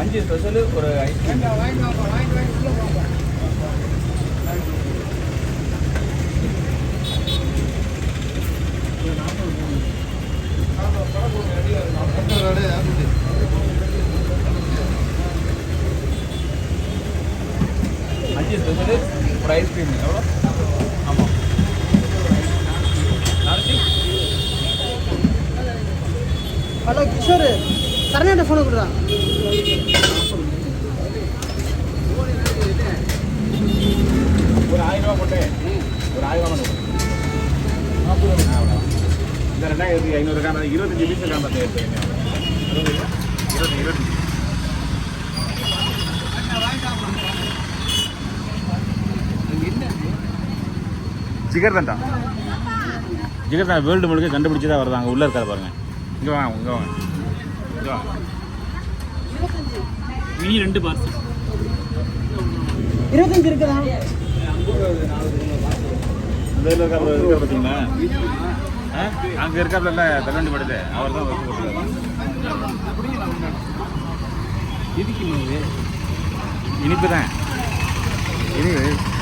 அஞ்சு ஸ்பெஷலு ஒரு ஐஸ்கிரீம் வாங்கிட்டு வாங்கிட்டு வாங்கிட்டு உள்ளே போங்க அஞ்சு ஸ்பெஷல் ஒரு ஐஸ்கிரீம் எவ்வளோ? ஆமாம் ஹலோ கிஷோர் சரணியோட ஃபோனை கொடுறா ஒரு ஆயிரம் ரூபா போட்டு ஒரு ஆயிரம் ரூபா இந்த ரெண்டாயிரத்தி ஐநூறு காம இருபத்தஞ்சி பீஸ் இருபது இருபது இருபத்தஞ்சி. ஜிகர் தண்டா ஜிகர் தான் வேர்ல்டு முழுக்க கண்டுபிடிச்சி தான் வருது அங்கே உள்ளே இருக்காது பாருங்க. இங்கே வாங்க இங்கே வாங்க. இங்கே வாங்க. மினி ரெண்டு பார்சல் இருபத்தஞ்சு இருக்குதா? இந்த இதில் இருக்க இருக்க பார்த்தீங்களா அங்கே இருக்காப்புல தள்ளாண்டி படுது அவர் தான் ஒர்க் போட்டுருக்காரு. இனிப்பு தான். இனிப்பு.